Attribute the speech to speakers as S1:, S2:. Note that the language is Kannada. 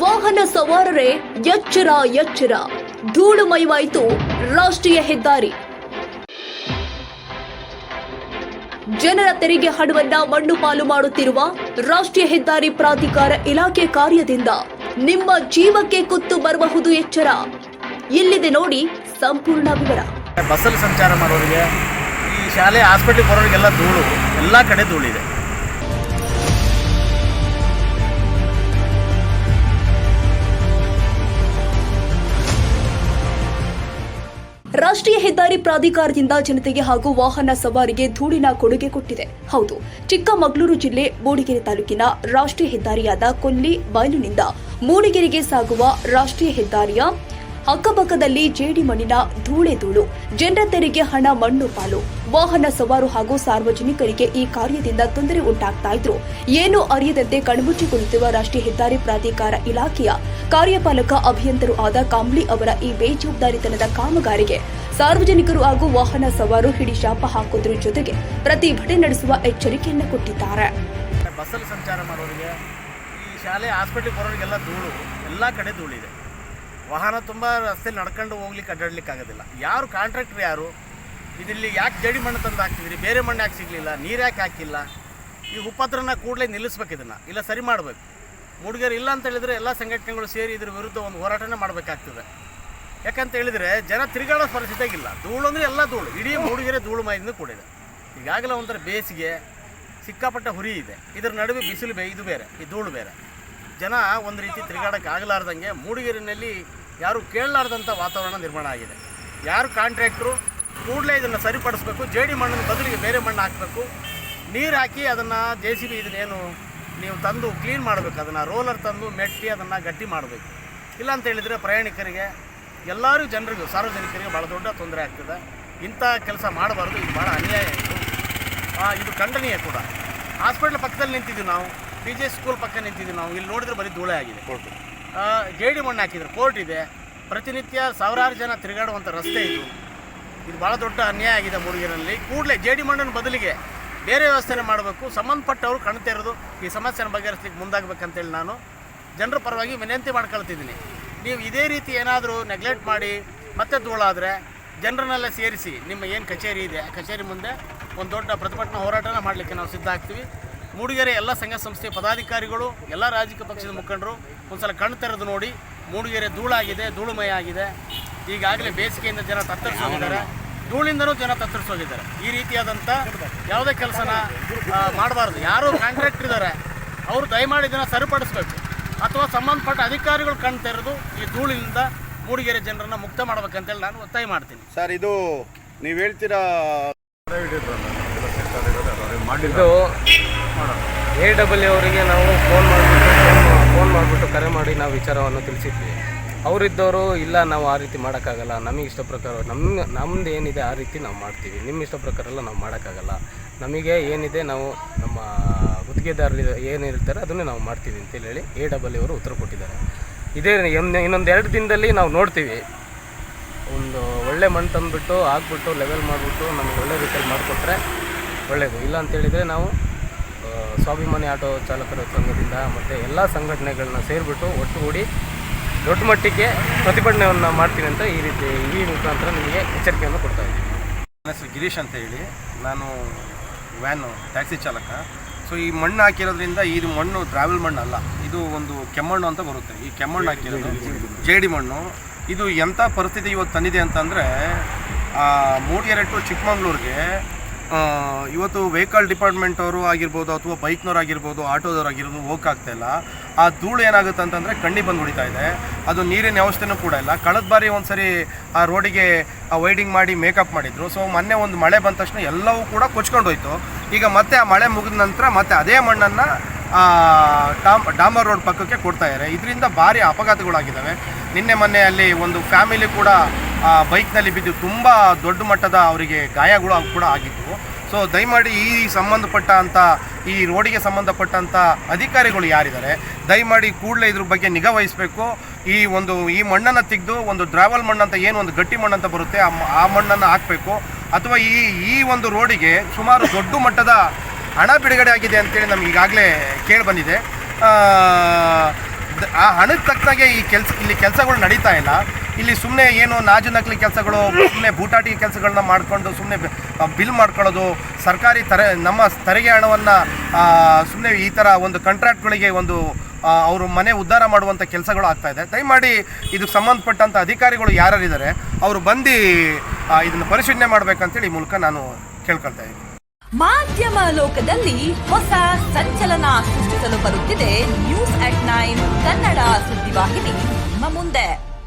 S1: ವಾಹನ ಸವಾರರೇ, ಎಚ್ಚರ ಎಚ್ಚರ. ಧೂಳುಮಯವಾಯಿತು ರಾಷ್ಟ್ರೀಯ ಹೆದ್ದಾರಿ. ಜನರ ತೆರಿಗೆ ಹಣವನ್ನ ಮಣ್ಣು ಪಾಲು ಮಾಡುತ್ತಿರುವ ರಾಷ್ಟ್ರೀಯ ಹೆದ್ದಾರಿ ಪ್ರಾಧಿಕಾರ ಇಲಾಖೆ ಕಾರ್ಯದಿಂದ ನಿಮ್ಮ ಜೀವಕ್ಕೆ ಕುತ್ತು ಬರಬಹುದು ಎಚ್ಚರ. ಇಲ್ಲಿದೆ ನೋಡಿ ಸಂಪೂರ್ಣ ವಿವರ.
S2: ಬಸ್ಸಲ್ಲಿ ಸಂಚಾರ ಮಾಡೋರಿಗೆ, ಈ ಶಾಲೆ, ಹಾಸ್ಪಿಟ್ಲಿಗೆ ಬರೋರಿಗೆಲ್ಲ ಧೂಳು. ಎಲ್ಲ ಕಡೆ ಧೂಳಿದೆ.
S1: ರಾಷ್ಟ್ರೀಯ ಹೆದ್ದಾರಿ ಪ್ರಾಧಿಕಾರದಿಂದ ಜನತೆಗೆ ಹಾಗೂ ವಾಹನ ಸವಾರಿಗೆ ಧೂಳಿನ ಕೊಡುಗೆ ಕೊಟ್ಟಿದೆ. ಹೌದು, ಚಿಕ್ಕಮಗಳೂರು ಜಿಲ್ಲೆ ಮೂಡಿಗೆರೆ ತಾಲೂಕಿನ ರಾಷ್ಟ್ರೀಯ ಹೆದ್ದಾರಿಯಾದ ಕೊಲ್ಲಿ ಬಯಲಿನಿಂದ ಮೂಡಿಗೆರೆಗೆ ಸಾಗುವ ರಾಷ್ಟ್ರೀಯ ಹೆದ್ದಾರಿಯ ಅಕ್ಕಪಕ್ಕದಲ್ಲಿ ಜೇಡಿ ಮಣ್ಣಿನ ಧೂಳೆ ಧೂಳು. ಜನರ ತೆರಿಗೆ ಹಣ, ಮಣ್ಣು, ಪಾಲು. ವಾಹನ ಸವಾರು ಹಾಗೂ ಸಾರ್ವಜನಿಕರಿಗೆ ಈ ಕಾರ್ಯದಿಂದ ತೊಂದರೆ ಉಂಟಾಗ್ತಾ ಇದ್ರು. ಏನು ಅರಿಯದಂತೆ ಕಣ್ಮುಚ್ಚಿ ರಾಷ್ಟ್ರೀಯ ಹೆದ್ದಾರಿ ಪ್ರಾಧಿಕಾರ ಇಲಾಖೆಯ ಕಾರ್ಯಪಾಲಕ ಅಭಿಯಂತರು ಆದ ಕಾಂಬ್ಳಿ ಅವರ ಈ ಬೇಜವಾಬ್ದಾರಿತನದ ಕಾಮಗಾರಿಗೆ ಸಾರ್ವಜನಿಕರು ಹಾಗೂ ವಾಹನ ಸವಾರು ಹಿಡಿ ಶಾಪ ಹಾಕೋದ್ರ ಜೊತೆಗೆ ಪ್ರತಿಭಟನೆ ನಡೆಸುವ ಎಚ್ಚರಿಕೆಯನ್ನು ಕೊಟ್ಟಿದ್ದಾರೆ.
S2: ಬಸ್ಸಲ್ಲಿ ಸಂಚಾರ ಮಾಡೋರಿಗೆ ಈ ಶಾಲೆ, ಹಾಸ್ಪಿಟ್ಲಿಗೆ ಬರೋರಿಗೆಲ್ಲ ಧೂಳು. ಎಲ್ಲ ಕಡೆ ಧೂಳಿದೆ. ವಾಹನ ತುಂಬ ರಸ್ತೆಯಲ್ಲಿ ನಡ್ಕೊಂಡು ಹೋಗ್ಲಿಕ್ಕೆ, ಅಡ್ಡಾಡ್ಲಿಕ್ಕೆ ಆಗೋದಿಲ್ಲ. ಯಾರು ಕಾಂಟ್ರಾಕ್ಟರ್ ಯಾರು? ಇದರಲ್ಲಿ ಯಾಕೆ ಜಡಿ ಮಣ್ಣು ತಂದು ಹಾಕ್ತಿದ್ರಿ? ಬೇರೆ ಮಣ್ಣು ಯಾಕೆ ಸಿಗಲಿಲ್ಲ? ನೀರು ಯಾಕೆ ಹಾಕಿಲ್ಲ? ಈ ಉಪದ್ರನ ಕೂಡಲೇ ನಿಲ್ಲಿಸ್ಬೇಕು ಇದನ್ನು. ಇಲ್ಲ, ಸರಿ ಮಾಡಬೇಕು. ಮೂಡಿಗೆರೆ ಇಲ್ಲ ಅಂತ ಹೇಳಿದರೆ ಎಲ್ಲ ಸಂಘಟನೆಗಳು ಸೇರಿ ಇದ್ರ ವಿರುದ್ಧ ಒಂದು ಹೋರಾಟನೇ ಮಾಡಬೇಕಾಗ್ತದೆ. ಯಾಕಂತ ಹೇಳಿದರೆ ಜನ ತಿರುಗಾಡೋ ಪರಿಸ್ಥಿತಿಯಾಗಿಲ್ಲ ಧೂಳು ಅಂದರೆ ಎಲ್ಲ ಧೂಳು. ಇಡೀ ಮೂಡಿಗೆರೆ ಧೂಳು ಮೈದಿಂದ ಕೂಡಿದೆ. ಈಗಾಗಲೇ ಒಂಥರ ಬೇಸಿಗೆ, ಸಿಕ್ಕಾಪಟ್ಟೆ ಹುರಿ ಇದೆ. ಇದರ ನಡುವೆ ಬಿಸಿಲು ಬೇ ಇದು ಬೇರೆ, ಈ ಧೂಳು ಬೇರೆ. ಜನ ಒಂದು ರೀತಿ ತಿರುಗಾಡಕ್ಕೆ ಆಗಲಾರ್ದಂಗೆ ಮೂಡಿಗೆರೆಯಲ್ಲಿ ಯಾರು ಕೇಳಲಾರ್ದಂಥ ವಾತಾವರಣ ನಿರ್ಮಾಣ ಆಗಿದೆ. ಯಾರು ಕಾಂಟ್ರಾಕ್ಟ್ರು ಕೂಡಲೇ ಇದನ್ನು ಸರಿಪಡಿಸ್ಬೇಕು, ಜೇಡಿ ಮಣ್ಣಿನ ಬದಲಿಗೆ ಬೇರೆ ಮಣ್ಣು ಹಾಕಬೇಕು, ನೀರು ಹಾಕಿ ಅದನ್ನು ಜೆ ಸಿ ಇದನ್ನೇನು ನೀವು ತಂದು ಕ್ಲೀನ್ ಮಾಡಬೇಕು, ಅದನ್ನು ರೋಲರ್ ತಂದು ಮೆಟ್ಟಿ ಅದನ್ನು ಗಟ್ಟಿ ಮಾಡಬೇಕು. ಇಲ್ಲ ಅಂತ ಹೇಳಿದರೆ ಪ್ರಯಾಣಿಕರಿಗೆ, ಎಲ್ಲರೂ ಜನರಿಗೂ, ಸಾರ್ವಜನಿಕರಿಗೆ ಭಾಳ ದೊಡ್ಡ ತೊಂದರೆ ಆಗ್ತದೆ. ಇಂಥ ಕೆಲಸ ಮಾಡಬಾರ್ದು, ಇದು ಭಾಳ ಅನ್ಯಾಯ ಇದು ಖಂಡನೀಯ ಕೂಡ. ಹಾಸ್ಪಿಟ್ಲ್ ಪಕ್ಕದಲ್ಲಿ ನಿಂತಿದ್ದೀವಿ ನಾವು. ಬಿ ಜಿ ಸ್ಕೂಲ್ ಪಕ್ಕ ನಿಂತಿದ್ದೀವಿ ನಾವು. ಇಲ್ಲಿ ನೋಡಿದ್ರೆ ಬರೀ ಧೂಳೆ ಆಗಿದೆ. ಕೋರ್ಟ್ ಜೇಡಿ ಮಣ್ಣು ಹಾಕಿದ್ರು. ಕೋರ್ಟ್ ಇದೆ. ಪ್ರತಿನಿತ್ಯ ಸಾವಿರಾರು ಜನ ತಿರುಗಾಡುವಂಥ ರಸ್ತೆ ಇದು. ಇದು ಭಾಳ ದೊಡ್ಡ ಅನ್ಯಾಯ ಆಗಿದೆ ಮೂಡಿಗೆರೆಯಲ್ಲಿ. ಕೂಡಲೇ ಜೇಡಿ ಮಣ್ಣಿನ ಬದಲಿಗೆ ಬೇರೆ ವ್ಯವಸ್ಥೆನೇ ಮಾಡಬೇಕು. ಸಂಬಂಧಪಟ್ಟವರು ಕಣ್ತೆರೆದು ಈ ಸಮಸ್ಯೆನ ಬಗೆಹರಿಸ್ಲಿಕ್ಕೆ ಮುಂದಾಗಬೇಕಂತೇಳಿ ನಾನು ಜನರ ಪರವಾಗಿ ವಿನಂತಿ ಮಾಡ್ಕೊಳ್ತಿದ್ದೀನಿ. ನೀವು ಇದೇ ರೀತಿ ಏನಾದರೂ ನೆಗ್ಲೆಕ್ಟ್ ಮಾಡಿ ಮತ್ತೆ ಧೂಳಾದರೆ ಜನರನ್ನೆಲ್ಲ ಸೇರಿಸಿ. ನಿಮ್ಮ ಏನು ಕಚೇರಿ ಇದೆ? ಆ ಕಚೇರಿ ಮುಂದೆ ಒಂದು ದೊಡ್ಡ ಪ್ರತಿಭಟನಾ ಹೋರಾಟನ ಮಾಡಲಿಕ್ಕೆ ನಾವು ಸಿದ್ಧ ಆಗ್ತೀವಿ. ಮೂಡಿಗೆರೆ ಎಲ್ಲ ಸಂಘ ಸಂಸ್ಥೆ ಪದಾಧಿಕಾರಿಗಳು ಎಲ್ಲ ರಾಜಕೀಯ ಪಕ್ಷದ ಮುಖಂಡರು ಒಂದ್ಸಲ ಕಣ್ಣು ತೆರೆದು ನೋಡಿ ಮೂಡಿಗೆರೆ ಧೂಳಾಗಿದೆ ಧೂಳುಮಯ ಆಗಿದೆ. ಈಗಾಗಲೇ ಬೇಸಿಗೆಯಿಂದ ಜನ ತತ್ತರಿಸೋಗಿದ್ದಾರೆ. ಧೂಳಿಂದನೂ ಜನ ತತ್ತರಿಸೋಗಿದ್ದಾರೆ. ಈ ರೀತಿಯಾದಂಥ ಯಾವುದೇ ಕೆಲಸನ ಮಾಡಬಾರ್ದು. ಯಾರು ಕಾಂಟ್ರಾಕ್ಟರ್ ಇದ್ದಾರೆ ಅವರು ದಯಮಾಡಿ ಜನ ಸರಿಪಡಿಸ್ಬೇಕು. ಅಥವಾ ಸಂಬಂಧಪಟ್ಟ ಅಧಿಕಾರಿಗಳು ಕಣ್ಣು ತೆರೆದು ಈ ಧೂಳಿನಿಂದ ಮೂಡಿಗೆರೆ ಜನರನ್ನು ಮುಕ್ತ ಮಾಡ್ಬೇಕಂತೇಳಿ ನಾನು ಒತ್ತಾಯ ಮಾಡ್ತೀನಿ.
S3: ಸರ್ ಇದು ನೀವು ಹೇಳ್ತೀರಾ?
S4: ಇದು ಎ ಡಬ್ಲ್ಯೂ ಅವರಿಗೆ ನಾವು ಫೋನ್ ಮಾಡಿಬಿಟ್ಟು ಫೋನ್ ಮಾಡಿಬಿಟ್ಟು ಕರೆ ಮಾಡಿ ನಾವು ವಿಚಾರವನ್ನು ತಿಳಿಸಿದ್ವಿ. ಅವರಿದ್ದವರು, ಇಲ್ಲ, ನಾವು ಆ ರೀತಿ ಮಾಡೋಕ್ಕಾಗಲ್ಲ. ನಮಗೆ ಇಷ್ಟ ಪ್ರಕಾರ ನಮ್ಮ ನಮ್ದು ಏನಿದೆ ಆ ರೀತಿ ನಾವು ಮಾಡ್ತೀವಿ. ನಿಮ್ಮ ಇಷ್ಟ ಪ್ರಕಾರ ಎಲ್ಲ ನಾವು ಮಾಡೋಕ್ಕಾಗಲ್ಲ. ನಮಗೆ ಏನಿದೆ ನಾವು ನಮ್ಮ ಗುತ್ತಿಗೆದಾರರು ಏನಿರ್ತಾರೆ ಅದನ್ನೇ ನಾವು ಮಾಡ್ತೀವಿ ಅಂತೇಳಿ ಹೇಳಿ ಎ ಡಬ್ಲ್ಯೂ ಅವರು ಉತ್ತರ ಕೊಟ್ಟಿದ್ದಾರೆ. ಇದೇ ಇನ್ನು ಇನ್ನೊಂದು ಎರಡು ದಿನದಲ್ಲಿ ನಾವು ನೋಡ್ತೀವಿ. ಒಂದು ಒಳ್ಳೆ ಮಣ್ಣು ತಂದುಬಿಟ್ಟು ಹಾಕ್ಬಿಟ್ಟು ಲೆವೆಲ್ ಮಾಡಿಬಿಟ್ಟು ನಮಗೆ ಒಳ್ಳೆ ರೀತಿಯಲ್ಲಿ ಮಾಡಿಕೊಟ್ರೆ ಒಳ್ಳೆಯದು ಇಲ್ಲ ಅಂತೇಳಿದರೆ ನಾವು ಸ್ವಾಭಿಮಾನಿ ಆಟೋ ಚಾಲಕರ ಸಂಘದಿಂದ ಮತ್ತು ಎಲ್ಲ ಸಂಘಟನೆಗಳನ್ನ ಸೇರಿಬಿಟ್ಟು ಒಟ್ಟುಗೂಡಿ ದೊಡ್ಡ ಮಟ್ಟಿಗೆ ಪ್ರತಿಭಟನೆಯನ್ನು ಮಾಡ್ತೀನಿ ಅಂತ ಈ ರೀತಿ ಈ ಮುಖಾಂತರ ನಿಮಗೆ ಎಚ್ಚರಿಕೆಯನ್ನು ಕೊಡ್ತಾ ಇದ್ದೀನಿ.
S3: ನನ್ನ ಹೆಸರು ಗಿರೀಶ್ ಅಂತ ಹೇಳಿ. ನಾನು ವ್ಯಾನು, ಟ್ಯಾಕ್ಸಿ ಚಾಲಕ. ಸೊ ಈ ಮಣ್ಣು ಹಾಕಿರೋದ್ರಿಂದ ಇದು ಮಣ್ಣು ಟ್ರಾವೆಲ್ ಮಣ್ಣು ಅಲ್ಲ, ಇದು ಒಂದು ಕೆಮ್ಮಣ್ಣು ಅಂತ ಬರುತ್ತೆ. ಈ ಕೆಮ್ಮಣ್ಣು ಹಾಕಿರೋದು ಜೇಡಿ ಮಣ್ಣು. ಇದು ಎಂಥ ಪರಿಸ್ಥಿತಿ ಇವತ್ತು ತಂದಿದೆ ಅಂತಂದರೆ ಮೂಡಿಗೆರೆ ಟು ಚಿಕ್ಕಮಂಗ್ಳೂರಿಗೆ ಇವತ್ತು ವೆಹಿಕಲ್ ಡಿಪಾರ್ಟ್ಮೆಂಟ್ ಅವರು ಆಗಿರ್ಬೋದು ಅಥವಾ ಬೈಕ್ನವ್ರು ಆಗಿರ್ಬೋದು, ಆಟೋದವ್ರು ಆಗಿರ್ಬೋದು ಹೋಗಕ್ಕಾಗ್ತಾ ಇಲ್ಲ. ಆ ಧೂಳು ಏನಾಗುತ್ತೆ ಅಂತಂದರೆ ಕಣ್ಣಿ ಬಂದು ಹೊಡಿತಾ ಇದೆ. ಅದು ನೀರಿನ ವ್ಯವಸ್ಥೆನೂ ಕೂಡ ಇಲ್ಲ. ಕಳೆದ ಬಾರಿ ಒಂದು ಸರಿ ಆ ರೋಡಿಗೆ ವೈಡಿಂಗ್ ಮಾಡಿ ಮೇಕಪ್ ಮಾಡಿದ್ರು. ಸೊ ಮೊನ್ನೆ ಒಂದು ಮಳೆ ಬಂದ ತಕ್ಷಣ ಎಲ್ಲವೂ ಕೂಡ ಕೊಚ್ಕೊಂಡೋಯ್ತು ಈಗ ಮತ್ತೆ ಆ ಮಳೆ ಮುಗಿದ ನಂತರ ಮತ್ತೆ ಅದೇ ಮಣ್ಣನ್ನು ಡಾಮ್, ಡಾಮರ್ ರೋಡ್ ಪಕ್ಕಕ್ಕೆ ಕೊಡ್ತಾ ಇದ್ದಾರೆ ಇದರಿಂದ ಭಾರಿ ಅಪಘಾತಗಳಾಗಿದ್ದಾವೆ. ನಿನ್ನೆ ಮೊನ್ನೆ ಅಲ್ಲಿ ಒಂದು ಫ್ಯಾಮಿಲಿ ಕೂಡ ಬೈಕ್ನಲ್ಲಿ ಬಿದ್ದು ತುಂಬ ದೊಡ್ಡ ಮಟ್ಟದ ಅವರಿಗೆ ಗಾಯಗಳು ಕೂಡ ಆಗಿತ್ತು ಸೊ ದಯಮಾಡಿ ಈ ಸಂಬಂಧಪಟ್ಟ ಅಂತ ಈ ರೋಡಿಗೆ ಸಂಬಂಧಪಟ್ಟಂಥ ಅಧಿಕಾರಿಗಳು ಯಾರಿದ್ದಾರೆ, ದಯಮಾಡಿ ಕೂಡಲೇ ಇದ್ರ ಬಗ್ಗೆ ನಿಗಾ ವಹಿಸಬೇಕು. ಈ ಒಂದು, ಈ ಮಣ್ಣನ್ನು ತೆಗೆದು ಒಂದು ಡ್ರಾವಲ್ ಮಣ್ಣು ಅಂತ ಏನು ಒಂದು ಗಟ್ಟಿ ಮಣ್ಣು ಅಂತ ಬರುತ್ತೆ, ಆ ಮಣ್ಣನ್ನು ಹಾಕಬೇಕು. ಅಥವಾ ಈ ಈ ಒಂದು ರೋಡಿಗೆ ಸುಮಾರು ದೊಡ್ಡ ಮಟ್ಟದ ಹಣ ಬಿಡುಗಡೆ ಆಗಿದೆ ಅಂತೇಳಿ ನಮ್ಗೆ ಈಗಾಗಲೇ ಕೇಳಿ ಬಂದಿದೆ. ಆ ಹಣಕ್ಕೆ ತಕ್ಕನಾಗೆ ಈ ಕೆಲಸ, ಇಲ್ಲಿ ಕೆಲಸಗಳು ನಡೀತಾ ಇಲ್ಲ. ಇಲ್ಲಿ ಸುಮ್ಮನೆ ಏನು ನಾಜು ನಕಲಿ ಕೆಲಸಗಳು ಸುಮ್ಮನೆ ಬೂಟಾಟಿ ಕೆಲಸಗಳನ್ನ ಮಾಡಿಕೊಂಡು ಸುಮ್ಮನೆ ಬಿಲ್ ಮಾಡ್ಕೊಳ್ಳೋದು, ಸರ್ಕಾರಿ ತರ, ನಮ್ಮ ತೆರಿಗೆ ಹಣವನ್ನು ಸುಮ್ಮನೆ ಈ ಥರ ಒಂದು ಕಾಂಟ್ರಾಕ್ಟ್ಗಳಿಗೆ ಒಂದು ಅವರು ಮನೆ ಉದ್ಧಾರ ಮಾಡುವಂಥ ಕೆಲಸಗಳು ಆಗ್ತಾ ಇದೆ. ದಯಮಾಡಿ ಇದಕ್ಕೆ ಸಂಬಂಧಪಟ್ಟಂಥ ಅಧಿಕಾರಿಗಳು ಯಾರಿದ್ದಾರೆ ಅವರು ಬಂದು ಇದನ್ನು ಪರಿಶೀಲನೆ ಮಾಡಬೇಕಂತೇಳಿ ಮೂಲಕ ನಾನು ಕೇಳ್ಕೊಳ್ತಾ ಇದ್ದೀನಿ.
S5: ಮಾಧ್ಯಮ ಲೋಕದಲ್ಲಿ ಹೊಸ ಸಂಚಲನ ಸೃಷ್ಟಿಸಲು ಬರುತ್ತಿದೆ ನ್ಯೂಸ್ ಅಟ್ ನೈನ್ ಕನ್ನಡ ಸುದ್ದಿವಾಹಿನಿ. ನಿಮ್ಮ ಮುಂದೆ